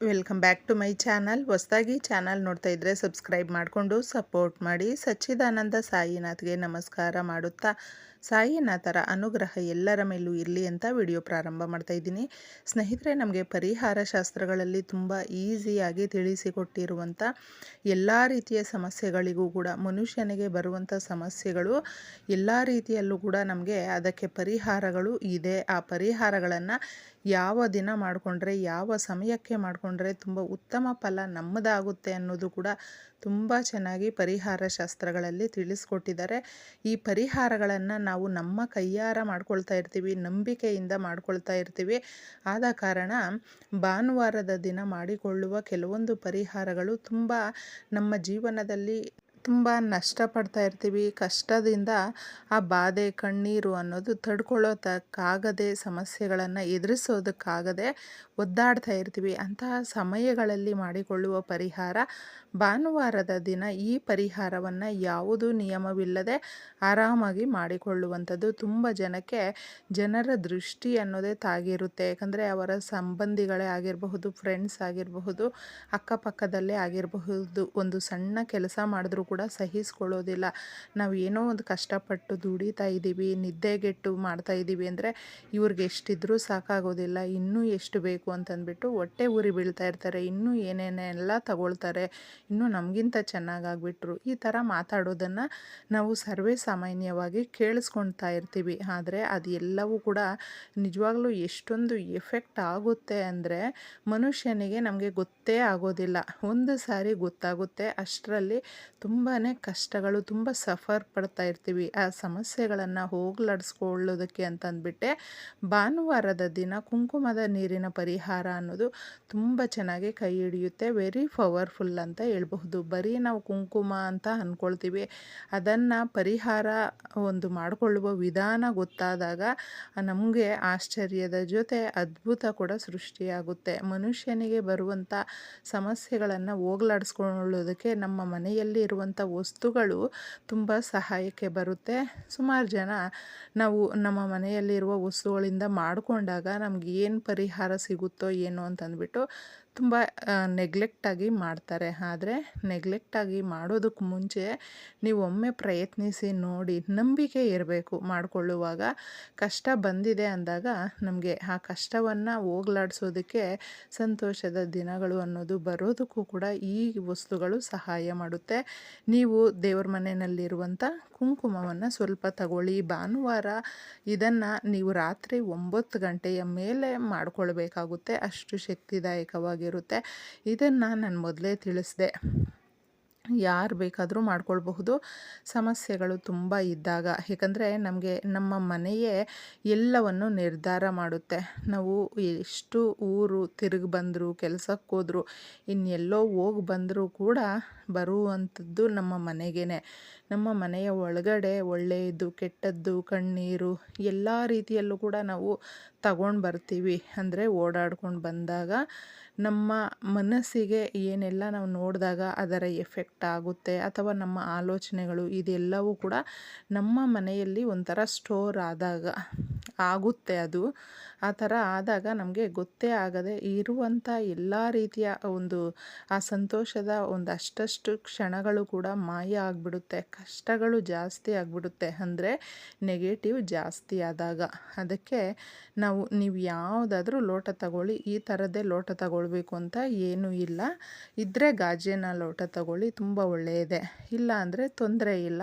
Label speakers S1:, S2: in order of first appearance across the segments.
S1: Welcome back to my channel. ಹೊಸದಾಗಿ channel ನೋಡ್ತಾ ಇದ್ದರೆ ಸಬ್ಸ್ಕ್ರೈಬ್ ಮಾಡಿಕೊಂಡು ಸಪೋರ್ಟ್ ಮಾಡಿ. ಸಚ್ಚಿದಾನಂದ ಸಾಯಿನಾಥ್ಗೆ ನಮಸ್ಕಾರ ಮಾಡುತ್ತಾ ಸಾಯಿನಾಥರ ಅನುಗ್ರಹ ಎಲ್ಲರ ಮೇಲೂ ಇರಲಿ ಅಂತ ವಿಡಿಯೋ ಪ್ರಾರಂಭ ಮಾಡ್ತಾ ಇದ್ದೀನಿ. ಸ್ನೇಹಿತರೆ, ನಮಗೆ ಪರಿಹಾರ ಶಾಸ್ತ್ರಗಳಲ್ಲಿ ತುಂಬ ಈಸಿಯಾಗಿ ತಿಳಿಸಿಕೊಟ್ಟಿರುವಂಥ ಎಲ್ಲ ರೀತಿಯ ಸಮಸ್ಯೆಗಳಿಗೂ ಕೂಡ, ಮನುಷ್ಯನಿಗೆ ಬರುವಂಥ ಸಮಸ್ಯೆಗಳು ಎಲ್ಲ ರೀತಿಯಲ್ಲೂ ಕೂಡ ನಮಗೆ ಅದಕ್ಕೆ ಪರಿಹಾರಗಳು ಇದೆ. ಆ ಪರಿಹಾರಗಳನ್ನು ಯಾವ ದಿನ ಮಾಡಿಕೊಂಡ್ರೆ, ಯಾವ ಸಮಯಕ್ಕೆ ಮಾಡಿಕೊಂಡ್ರೆ ತುಂಬ ಉತ್ತಮ ಫಲ ನಮ್ಮದಾಗುತ್ತೆ ಅನ್ನೋದು ಕೂಡ ತುಂಬ ಚೆನ್ನಾಗಿ ಪರಿಹಾರ ಶಾಸ್ತ್ರಗಳಲ್ಲಿ ತಿಳಿಸ್ಕೊಟ್ಟಿದ್ದಾರೆ. ಈ ಪರಿಹಾರಗಳನ್ನು ನಾವು ನಮ್ಮ ಕೈಯಾರ ಮಾಡ್ಕೊಳ್ತಾ ಇರ್ತೀವಿ, ನಂಬಿಕೆಯಿಂದ ಮಾಡ್ಕೊಳ್ತಾ ಇರ್ತೀವಿ. ಆದ ಕಾರಣ ಭಾನುವಾರದ ದಿನ ಮಾಡಿಕೊಳ್ಳುವ ಕೆಲವೊಂದು ಪರಿಹಾರಗಳು ತುಂಬ ನಮ್ಮ ಜೀವನದಲ್ಲಿ ತುಂಬ ನಷ್ಟಪಡ್ತಾ ಇರ್ತೀವಿ. ಕಷ್ಟದಿಂದ ಆ ಬಾಧೆ, ಕಣ್ಣೀರು ಅನ್ನೋದು ತಡ್ಕೊಳ್ಳೋದಕ್ಕಾಗದೆ, ಸಮಸ್ಯೆಗಳನ್ನು ಎದುರಿಸೋದಕ್ಕಾಗದೆ ಒದ್ದಾಡ್ತಾ ಇರ್ತೀವಿ. ಅಂತಹ ಸಮಯಗಳಲ್ಲಿ ಮಾಡಿಕೊಳ್ಳುವ ಪರಿಹಾರ ಭಾನುವಾರದ ದಿನ ಈ ಪರಿಹಾರವನ್ನು ಯಾವುದೂ ನಿಯಮವಿಲ್ಲದೆ ಆರಾಮಾಗಿ ಮಾಡಿಕೊಳ್ಳುವಂಥದ್ದು ತುಂಬ ಜನಕ್ಕೆ ಜನರ ದೃಷ್ಟಿ ಅನ್ನೋದೇ ತಾಗಿರುತ್ತೆ. ಯಾಕಂದರೆ ಅವರ ಸಂಬಂಧಿಗಳೇ ಆಗಿರಬಹುದು ಫ್ರೆಂಡ್ಸ್ ಆಗಿರಬಹುದು, ಅಕ್ಕಪಕ್ಕದಲ್ಲೇ ಆಗಿರಬಹುದು, ಒಂದು ಸಣ್ಣ ಕೆಲಸ ಮಾಡಿದ್ರು ಕೂಡ ಸಹಿಸ್ಕೊಳ್ಳೋದಿಲ್ಲ. ನಾವು ಏನೋ ಒಂದು ಕಷ್ಟಪಟ್ಟು ದುಡಿತಾ ಇದ್ದೀವಿ ನಿದ್ದೆಗೆಟ್ಟು ಮಾಡ್ತಾ ಇದ್ದೀವಿ ಅಂದರೆ ಇವ್ರಿಗೆ ಎಷ್ಟಿದ್ರೂ ಸಾಕಾಗೋದಿಲ್ಲ. ಇನ್ನೂ ಎಷ್ಟು ಬೇಕು ಅಂತಂದ್ಬಿಟ್ಟು ಹೊಟ್ಟೆ ಉರಿ ಬೀಳ್ತಾ ಇರ್ತಾರೆ. ಇನ್ನೂ ಏನೇನೆಲ್ಲ ತಗೊಳ್ತಾರೆ. ಇನ್ನೂ ನಮಗಿಂತ ಚೆನ್ನಾಗಾಗ್ಬಿಟ್ರು ಈ ಥರ ಮಾತಾಡೋದನ್ನು ನಾವು ಸರ್ವೇ ಸಾಮಾನ್ಯವಾಗಿ ಕೇಳಿಸ್ಕೊಳ್ತಾ ಇರ್ತೀವಿ. ಆದರೆ ಅದೆಲ್ಲವೂ ಕೂಡ ನಿಜವಾಗ್ಲೂ ಎಷ್ಟೊಂದು ಎಫೆಕ್ಟ್ ಆಗುತ್ತೆ ಅಂದರೆ ಮನುಷ್ಯನಿಗೆ ನಮಗೆ ಗೊತ್ತೇ ಆಗೋದಿಲ್ಲ. ಒಂದು ಸಾರಿ ಗೊತ್ತಾಗುತ್ತೆ, ಅಷ್ಟರಲ್ಲಿ ತುಂಬಾ ಕಷ್ಟಗಳು, ತುಂಬ ಸಫರ್ ಪಡ್ತಾ ಇರ್ತೀವಿ. ಆ ಸಮಸ್ಯೆಗಳನ್ನು ಹೋಗ್ಲಾಡಿಸ್ಕೊಳ್ಳೋದಕ್ಕೆ ಅಂತಂದ್ಬಿಟ್ಟೆ, ಭಾನುವಾರದ ದಿನ ಕುಂಕುಮದ ನೀರಿನ ಪರಿಹಾರ ಅನ್ನೋದು ತುಂಬ ಚೆನ್ನಾಗಿ ಕೈ ಹಿಡಿಯುತ್ತೆ. ವೆರಿ ಪವರ್ಫುಲ್ ಅಂತ ಹೇಳ್ಬಹುದು. ಬರೀ ನಾವು ಕುಂಕುಮ ಅಂತ ಅಂದ್ಕೊಳ್ತೀವಿ ಅದನ್ನು ಪರಿಹಾರ ಒಂದು ಮಾಡಿಕೊಳ್ಳುವ ವಿಧಾನ ಗೊತ್ತಾದಾಗ ನಮಗೆ ಆಶ್ಚರ್ಯದ ಜೊತೆ ಅದ್ಭುತ ಕೂಡ ಸೃಷ್ಟಿಯಾಗುತ್ತೆ. ಮನುಷ್ಯನಿಗೆ ಬರುವಂಥ ಸಮಸ್ಯೆಗಳನ್ನು ಹೋಗ್ಲಾಡಿಸ್ಕೊಳ್ಳೋದಕ್ಕೆ ನಮ್ಮ ಮನೆಯಲ್ಲಿ ಇರುವಂಥ ವಸ್ತುಗಳು ತುಂಬ ಸಹಾಯಕ್ಕೆ ಬರುತ್ತೆ. ಸುಮಾರು ಜನ ನಾವು ನಮ್ಮ ಮನೆಯಲ್ಲಿರುವ ವಸ್ತುಗಳಿಂದ ಮಾಡಿಕೊಂಡಾಗ ನಮ್ಗೆ ಏನು ಪರಿಹಾರ ಸಿಗುತ್ತೋ ಏನೋ ಅಂತಂದ್ಬಿಟ್ಟು ತುಂಬ ನೆಗ್ಲೆಕ್ಟಾಗಿ ಮಾಡ್ತಾರೆ. ಆದರೆ ನೆಗ್ಲೆಕ್ಟಾಗಿ ಮಾಡೋದಕ್ಕೆ ಮುಂಚೆ ನೀವು ಒಮ್ಮೆ ಪ್ರಯತ್ನಿಸಿ ನೋಡಿ ನಂಬಿಕೆ ಇರಬೇಕು ಮಾಡಿಕೊಳ್ಳುವಾಗ. ಕಷ್ಟ ಬಂದಿದೆ ಅಂದಾಗ ನಮಗೆ ಆ ಕಷ್ಟವನ್ನು ಹೋಗ್ಲಾಡಿಸೋದಕ್ಕೆ ಸಂತೋಷದ ದಿನಗಳು ಅನ್ನೋದು ಬರೋದಕ್ಕೂ ಕೂಡ ಈ ವಸ್ತುಗಳು ಸಹಾಯ ಮಾಡುತ್ತೆ. ನೀವು ದೇವ್ರ ಮನೆಯಲ್ಲಿರುವಂಥ ಕುಂಕುಮವನ್ನು ಸ್ವಲ್ಪ ತಗೊಳ್ಳಿ. ಭಾನುವಾರ ಇದನ್ನು ನೀವು ರಾತ್ರಿ ಒಂಬತ್ತು ಗಂಟೆಯ ಮೇಲೆ ಮಾಡಿಕೊಳ್ಬೇಕಾಗುತ್ತೆ. ಅಷ್ಟು ಶಕ್ತಿದಾಯಕವಾಗಿರುತ್ತೆ ಇದನ್ನು ನಾನು ಮೊದಲೇ ತಿಳಿಸಿದೆ. ಯಾರು ಬೇಕಾದರೂ ಮಾಡ್ಕೊಳ್ಬಹುದು. ಸಮಸ್ಯೆಗಳು ತುಂಬ ಇದ್ದಾಗ. ಏಕೆಂದರೆ ನಮಗೆ ನಮ್ಮ ಮನೆಯೇ ಎಲ್ಲವನ್ನು ನಿರ್ಧಾರ ಮಾಡುತ್ತೆ. ನಾವು ಎಷ್ಟು ಊರು ತಿರುಗಿ ಬಂದರೂ ಕೆಲಸಕ್ಕೆ ಹೋದ್ರು ಇನ್ನೆಲ್ಲೋ ಹೋಗಿ ಬಂದರೂ ಕೂಡ ಬರುವಂಥದ್ದು ನಮ್ಮ ಮನೆಗೇ ನಮ್ಮ ಮನೆಯ ಒಳಗಡೆ ಒಳ್ಳೆಯದು, ಕೆಟ್ಟದ್ದು, ಕಣ್ಣೀರು ಎಲ್ಲ ರೀತಿಯಲ್ಲೂ ಕೂಡ ನಾವು ತಗೊಂಡು ಬರ್ತೀವಿ. ಅಂದರೆ ಓಡಾಡ್ಕೊಂಡು ಬಂದಾಗ ನಮ್ಮ ಮನಸ್ಸಿಗೆ ಏನೆಲ್ಲ ನಾವು ನೋಡಿದಾಗ ಅದರ ಎಫೆಕ್ಟ್ ಆಗುತ್ತೆ ಅಥವಾ ನಮ್ಮ ಆಲೋಚನೆಗಳು ಇದೆಲ್ಲವೂ ಕೂಡ ನಮ್ಮ ಮನೆಯಲ್ಲಿ ಒಂಥರ ಸ್ಟೋರ್ ಆದಾಗ ಆಗುತ್ತೆ ಅದು. ಆ ಥರ ಆದಾಗ ನಮಗೆ ಗೊತ್ತೇ ಆಗದೆ ಇರುವಂಥ ಎಲ್ಲ ರೀತಿಯ ಒಂದು, ಆ ಸಂತೋಷದ ಒಂದು ಅಷ್ಟಷ್ಟು ಕ್ಷಣಗಳು ಕೂಡ ಮಾಯ ಆಗಿಬಿಡುತ್ತೆ. ಕಷ್ಟಗಳು ಜಾಸ್ತಿ ಆಗಿಬಿಡುತ್ತೆ. ಅಂದರೆ ನೆಗೆಟಿವ್ ಜಾಸ್ತಿ ಆದಾಗ. ಅದಕ್ಕೆ ನಾವು, ನೀವು ಯಾವುದಾದ್ರೂ ಲೋಟ ತಗೊಳ್ಳಿ, ಈ ಥರದ್ದೇ ಲೋಟ ತಗೊಳ್ಬೇಕು ಅಂತ ಏನೂ ಇಲ್ಲ. ಇದ್ದರೆ ಗಾಜಿನ ಲೋಟ ತಗೊಳ್ಳಿ, ತುಂಬ ಒಳ್ಳೆಯದೇ. ಇಲ್ಲ ಅಂದರೆ ತೊಂದರೆ ಇಲ್ಲ.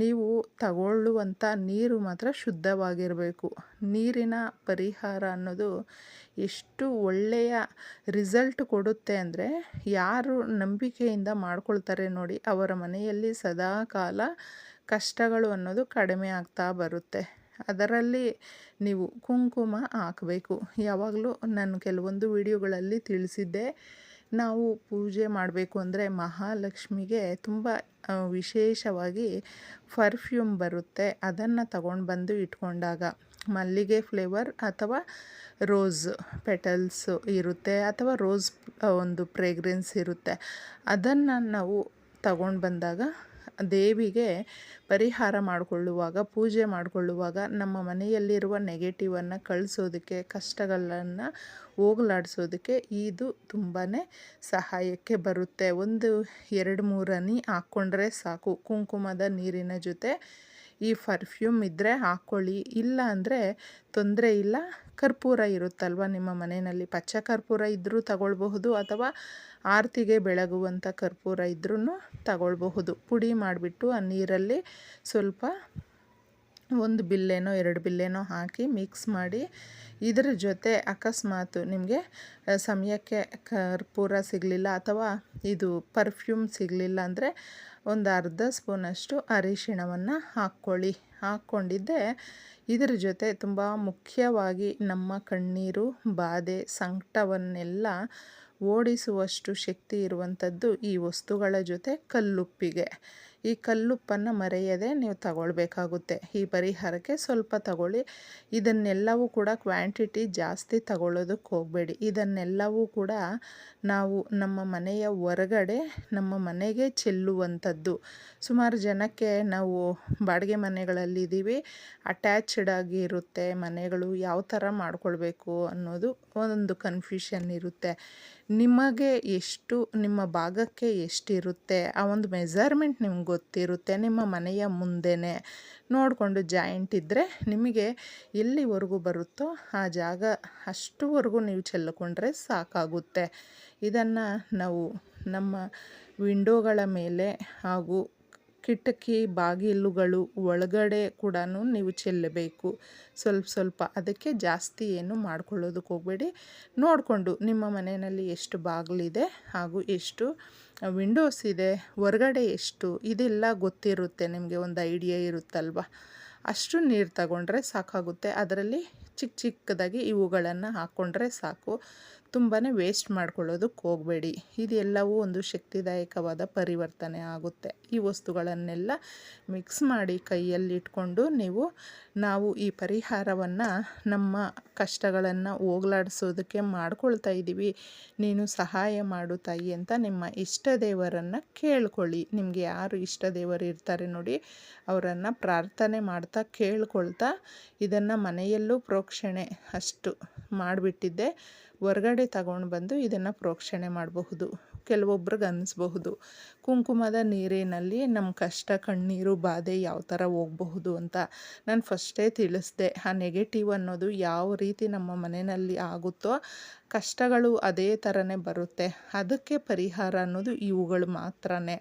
S1: ನೀವು ತಗೊಳ್ಳುವಂಥ ನೀರು ಮಾತ್ರ ಶುದ್ಧವಾಗಿರಬೇಕು. ನೀರಿನ ಪರಿಹಾರ ಅನ್ನೋದು ಎಷ್ಟು ಒಳ್ಳೆಯ ರಿಸಲ್ಟ್ ಕೊಡುತ್ತೆ ಅಂದರೆ ಯಾರು ನಂಬಿಕೆಯಿಂದ ಮಾಡ್ಕೊಳ್ತಾರೆ ನೋಡಿ, ಅವರ ಮನೆಯಲ್ಲಿ ಸದಾ ಕಾಲ ಕಷ್ಟಗಳು ಅನ್ನೋದು ಕಡಿಮೆ ಆಗ್ತಾ ಬರುತ್ತೆ. ಅದರಲ್ಲಿ ನೀವು ಕುಂಕುಮ ಹಾಕಬೇಕು. ಯಾವಾಗಲೂ ನಾನು ಕೆಲವೊಂದು ವಿಡಿಯೋಗಳಲ್ಲಿ ತಿಳಿಸಿದ್ದೆ, ನಾವು ಪೂಜೆ ಮಾಡಬೇಕು ಅಂದರೆ ಮಹಾಲಕ್ಷ್ಮಿಗೆ ತುಂಬ ವಿಶೇಷವಾಗಿ ಪರ್ಫ್ಯೂಮ್ ಬರುತ್ತೆ. ಅದನ್ನು ತಗೊಂಡು ಬಂದು ಇಟ್ಕೊಂಡಾಗ ಮಲ್ಲಿಗೆ ಫ್ಲೇವರ್ ಅಥವಾ ರೋಸ್ ಪೆಟಲ್ಸು ಇರುತ್ತೆ ಅಥವಾ ರೋಸ್ ಒಂದು ಫ್ರೇಗ್ರೆನ್ಸ್ ಇರುತ್ತೆ. ಅದನ್ನು ನಾವು ತಗೊಂಡು ಬಂದಾಗ ದೇವಿಗೆ ಪರಿಹಾರ ಮಾಡಿಕೊಳ್ಳುವಾಗ, ಪೂಜೆ ಮಾಡಿಕೊಳ್ಳುವಾಗ ನಮ್ಮ ಮನೆಯಲ್ಲಿರುವ ನೆಗೆಟಿವನ್ನು ಕಳಿಸೋದಕ್ಕೆ, ಕಷ್ಟಗಳನ್ನು ಹೋಗಲಾಡಿಸೋದಕ್ಕೆ ಇದು ತುಂಬಾ ಸಹಾಯಕ್ಕೆ ಬರುತ್ತೆ. ಒಂದು, ಎರಡು, ಮೂರನಿ ಹಾಕ್ಕೊಂಡ್ರೆ ಸಾಕು. ಕುಂಕುಮದ ನೀರಿನ ಜೊತೆ ಈ ಪರ್ಫ್ಯೂಮ್ ಇದ್ದರೆ ಹಾಕ್ಕೊಳ್ಳಿ. ಇಲ್ಲ ಅಂದರೆ ತೊಂದರೆ ಇಲ್ಲ. ಕರ್ಪೂರ ಇರುತ್ತಲ್ವ ನಿಮ್ಮ ಮನೆಯಲ್ಲಿ? ಪಚ್ಚ ಕರ್ಪೂರ ಇದ್ದರೂ ತಗೊಳ್ಬಹುದು ಅಥವಾ ಆರತಿಗೆ ಬೆಳಗುವಂಥ ಕರ್ಪೂರ ಇದ್ರೂ ತಗೊಳ್ಬಹುದು. ಪುಡಿ ಮಾಡಿಬಿಟ್ಟು ಆ ನೀರಲ್ಲಿ ಸ್ವಲ್ಪ ಒಂದು ಬಿಲ್ಲೆನೋ ಎರಡು ಬಿಲ್ಲೆನೋ ಹಾಕಿ ಮಿಕ್ಸ್ ಮಾಡಿ ಇದರ ಜೊತೆ ಅಕಸ್ಮಾತ್ ನಿಮಗೆ ಸಮಯಕ್ಕೆ ಕರ್ಪೂರ ಸಿಗಲಿಲ್ಲ ಅಥವಾ ಇದು ಪರ್ಫ್ಯೂಮ್ ಸಿಗಲಿಲ್ಲ ಅಂದರೆ ಒಂದು ಅರ್ಧ ಸ್ಪೂನಷ್ಟು ಅರಿಶಿಣವನ್ನು ಹಾಕ್ಕೊಳ್ಳಿ. ಹಾಕ್ಕೊಂಡಿದ್ದೆ. ಇದರ ಜೊತೆ ತುಂಬ ಮುಖ್ಯವಾಗಿ ನಮ್ಮ ಕಣ್ಣೀರು, ಬಾಧೆ, ಸಂಕಟವನ್ನೆಲ್ಲ ಓಡಿಸುವಷ್ಟು ಶಕ್ತಿ ಇರುವಂಥದ್ದು ಈ ವಸ್ತುಗಳ ಜೊತೆ ಕಲ್ಲುಪ್ಪಿಗೆ. ಈ ಕಲ್ಲುಪ್ಪನ್ನು ಮರೆಯದೆ ನೀವು ತಗೊಳ್ಬೇಕಾಗುತ್ತೆ. ಈ ಪರಿಹಾರಕ್ಕೆ ಸ್ವಲ್ಪ ತಗೊಳ್ಳಿ. ಇದನ್ನೆಲ್ಲವೂ ಕೂಡ ಕ್ವಾಂಟಿಟಿ ಜಾಸ್ತಿ ತಗೊಳ್ಳೋದಕ್ಕೆ ಹೋಗಬೇಡಿ. ಇದನ್ನೆಲ್ಲವೂ ಕೂಡ ನಾವು ನಮ್ಮ ಮನೆಯ ಹೊರಗಡೆ, ನಮ್ಮ ಮನೆಗೆ ಚೆಲ್ಲುವಂಥದ್ದು. ಸುಮಾರು ಜನಕ್ಕೆ ನಾವು ಬಾಡಿಗೆ ಮನೆಗಳಲ್ಲಿದ್ದೀವಿ ಅಟ್ಯಾಚ್ಡ್ ಆಗಿ ಇರುತ್ತೆ. ಮನೆಗಳು ಯಾವ ಥರ ಮಾಡ್ಕೊಳ್ಬೇಕು ಅನ್ನೋದು ಒಂದು ಕನ್ಫ್ಯೂಷನ್ ಇರುತ್ತೆ. ನಿಮಗೆ ಎಷ್ಟು, ನಿಮ್ಮ ಭಾಗಕ್ಕೆ ಎಷ್ಟಿರುತ್ತೆ? ಆ ಒಂದು ಮೆಜರ್ಮೆಂಟ್ ನಿಮ್ಗೆ ಗೊತ್ತಿರುತ್ತೆ ನಿಮ್ಮ ಮನೆಯ ಮುಂದೆನೇ. ನೋಡಿಕೊಂಡು ಜಾಯಿಂಟ್ ಇದ್ದರೆ ನಿಮಗೆ ಎಲ್ಲಿವರೆಗೂ ಬರುತ್ತೋ ಆ ಜಾಗ ಅಷ್ಟುವರೆಗೂ ನೀವು ಚೆಲ್ಲಿಕೊಂಡ್ರೆ ಸಾಕಾಗುತ್ತೆ. ಇದನ್ನು ನಾವು ನಮ್ಮ ವಿಂಡೋಗಳ ಮೇಲೆ ಹಾಗೂ ಕಿಟಕಿ, ಬಾಗಿಲುಗಳು ಒಳಗಡೆ ಕೂಡ ನೀವು ಚೆಲ್ಲಬೇಕು. ಸ್ವಲ್ಪ ಸ್ವಲ್ಪ ಅದಕ್ಕೆ ಜಾಸ್ತಿ ಏನು ಮಾಡ್ಕೊಳ್ಳೋದಕ್ಕೆ ಹೋಗಬೇಡಿ. ನೋಡಿಕೊಂಡು ನಿಮ್ಮ ಮನೆಯಲ್ಲಿ ಎಷ್ಟು ಬಾಗಿಲಿದೆ ಹಾಗೂ ಎಷ್ಟು ವಿಂಡೋಸ್ ಇದೆ, ಹೊರಗಡೆ ಎಷ್ಟು, ಇದೆಲ್ಲ ಗೊತ್ತಿರುತ್ತೆ, ನಿಮಗೆ ಒಂದು ಐಡಿಯಾ ಇರುತ್ತಲ್ವ? ಅಷ್ಟು ನೀರು ತಗೊಂಡ್ರೆ ಸಾಕಾಗುತ್ತೆ. ಅದರಲ್ಲಿ ಚಿಕ್ಕ ಚಿಕ್ಕದಾಗಿ ಇವುಗಳನ್ನು ಹಾಕ್ಕೊಂಡ್ರೆ ಸಾಕು. ತುಂಬಾ ವೇಸ್ಟ್ ಮಾಡ್ಕೊಳ್ಳೋದಕ್ಕೆ ಹೋಗಬೇಡಿ. ಇದೆಲ್ಲವೂ ಒಂದು ಶಕ್ತಿದಾಯಕವಾದ ಪರಿವರ್ತನೆ ಆಗುತ್ತೆ. ಈ ವಸ್ತುಗಳನ್ನೆಲ್ಲ ಮಿಕ್ಸ್ ಮಾಡಿ ಕೈಯಲ್ಲಿಟ್ಕೊಂಡು ನೀವು, ನಾವು ಈ ಪರಿಹಾರವನ್ನು ನಮ್ಮ ಕಷ್ಟಗಳನ್ನು ಹೋಗ್ಲಾಡಿಸೋದಕ್ಕೆ ಮಾಡ್ಕೊಳ್ತಾ ಇದ್ದೀವಿ. ನೀನು ಸಹಾಯ ಮಾಡು ತಾಯಿ ಅಂತ ನಿಮ್ಮ ಇಷ್ಟ ದೇವರನ್ನು ಕೇಳ್ಕೊಳ್ಳಿ. ನಿಮಗೆ ಯಾರು ಇಷ್ಟ ದೇವರು ಇರ್ತಾರೆ ನೋಡಿ, ಅವರನ್ನು ಪ್ರಾರ್ಥನೆ ಮಾಡ್ತಾ ಕೇಳ್ಕೊಳ್ತಾ ಇದನ್ನು ಮನೆಯಲ್ಲೂ ಪ್ರೋಕ್ಷಣೆ ಅಷ್ಟು ಮಾಡಿಬಿಟ್ಟಿದ್ದೆ. ಹೊರ್ಗಡೆ ತಗೊಂಡು ಬಂದು ಇದನ್ನು ಪ್ರೋಕ್ಷಣೆ ಮಾಡಬಹುದು, ಕೆಲವೊಬ್ರಿಗೆ ಅನ್ನಿಸ್ಬಹುದು ಕುಂಕುಮದ ನೀರಿನಲ್ಲಿ ನಮ್ಮ ಕಷ್ಟ ಕಣ್ಣೀರು ಬಾಧೆ ಯಾವ ಥರ ಹೋಗಬಹುದು ಅಂತ ನಾನು ಫಸ್ಟೇ ತಿಳಿಸ್ದೆ. ಆ ನೆಗೆಟಿವ್ ಅನ್ನೋದು ಯಾವ ರೀತಿ ನಮ್ಮ ಮನೆಯಲ್ಲಿ ಆಗುತ್ತೋ ಕಷ್ಟಗಳು ಅದೇ ಥರನೇ ಬರುತ್ತೆ. ಅದಕ್ಕೆ ಪರಿಹಾರ ಅನ್ನೋದು ಇವುಗಳು ಮಾತ್ರನೇ.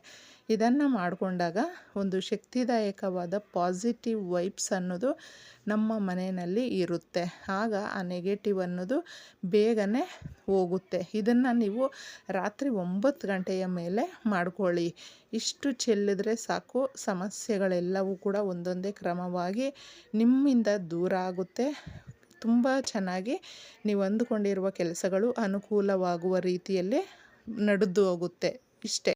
S1: ಇದನ್ನು ಮಾಡಿಕೊಂಡಾಗ ಒಂದು ಶಕ್ತಿದಾಯಕವಾದ ಪಾಸಿಟಿವ್ ವೈಬ್ಸ್ ಅನ್ನೋದು ನಮ್ಮ ಮನೆಯಲ್ಲಿ ಇರುತ್ತೆ. ಆಗ ಆ ನೆಗೆಟಿವ್ ಅನ್ನೋದು ಬೇಗನೆ ಹೋಗುತ್ತೆ. ಇದನ್ನು ನೀವು ರಾತ್ರಿ ಒಂಬತ್ತು ಗಂಟೆಯ ಮೇಲೆ ಮಾಡ್ಕೊಳ್ಳಿ. ಇಷ್ಟು ಚೆಲ್ಲಿದ್ರೆ ಸಾಕು, ಸಮಸ್ಯೆಗಳೆಲ್ಲವೂ ಕೂಡ ಒಂದೊಂದೇ ಕ್ರಮವಾಗಿ ನಿಮ್ಮಿಂದ ದೂರ ಆಗುತ್ತೆ. ತುಂಬ ಚೆನ್ನಾಗಿ ನೀವು ಅಂದುಕೊಂಡಿರುವ ಕೆಲಸಗಳು ಅನುಕೂಲವಾಗುವ ರೀತಿಯಲ್ಲಿ ನಡೆದು ಹೋಗುತ್ತೆ. ಇಷ್ಟೇ.